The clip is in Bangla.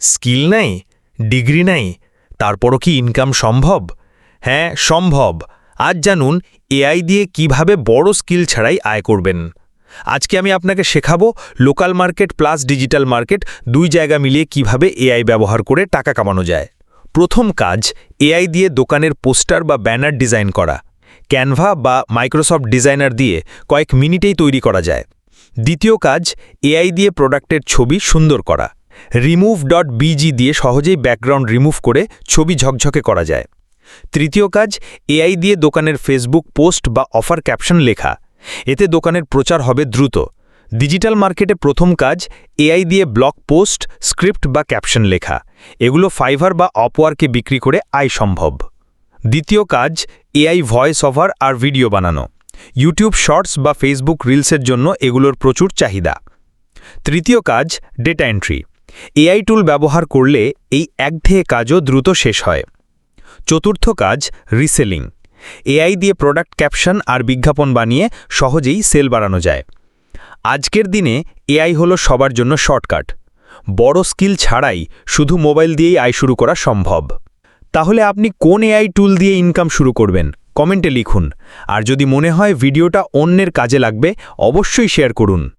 স্কিল নাই, ডিগ্রি নাই, তারপরও কি ইনকাম সম্ভব? হ্যাঁ সম্ভব। আজ জানুন, এআই দিয়ে কীভাবে বড় স্কিল ছাড়াই আয় করবেন। আজকে আমি আপনাকে শেখাবো local market plus digital market, দুই জায়গা মিলিয়ে কীভাবে এআই ব্যবহার করে টাকা কামানো যায়। প্রথম কাজ, এআই দিয়ে দোকানের পোস্টার বা ব্যানার ডিজাইন করা। ক্যানভা বা মাইক্রোসফট ডিজাইনার দিয়ে কয়েক মিনিটেই তৈরি করা যায়। দ্বিতীয় কাজ, এআই দিয়ে প্রোডাক্টের ছবি সুন্দর করা। রিমুভ ডট বিজি দিয়ে সহজেই ব্যাকগ্রাউন্ড রিমুভ করে ছবি ঝকঝকে করা যায়। তৃতীয় কাজ এআই দিয়ে দোকানের ফেসবুক পোস্ট বা অফার ক্যাপশন লেখা। এতে দোকানের প্রচার হবে দ্রুত। ডিজিটাল মার্কেটে প্রথম কাজ এআই দিয়ে ব্লগ পোস্ট স্ক্রিপ্ট বা ক্যাপশন লেখা। এগুলো ফাইভার বা অপওয়ারকে বিক্রি করে আয় সম্ভব। দ্বিতীয় কাজ এআই ভয়েস ওভার আর ভিডিও বানানো। ইউটিউব শর্টস বা ফেসবুক রিলসের জন্য এগুলোর প্রচুর চাহিদা। তৃতীয় কাজ ডেটা এন্ট্রি এআই টুল ব্যবহার করলে এই একঘেয়ে কাজও দ্রুত শেষ হয়। চতুর্থ কাজ রিসেলিং এআই দিয়ে প্রোডাক্ট ক্যাপশন আর বিজ্ঞাপন বানিয়ে সহজেই সেল বাড়ানো যায়। আজকের দিনে এআই হলো সবার জন্য শর্টকাট বড় স্কিল ছাড়াই শুধু মোবাইল দিয়েই আয় শুরু করা সম্ভব। তাহলে আপনি কোন এআই টুল দিয়ে ইনকাম শুরু করবেন? কমেন্টে লিখুন। আর যদি মনে হয় ভিডিওটা অন্যের কাজে লাগবে, অবশ্যই শেয়ার করুন।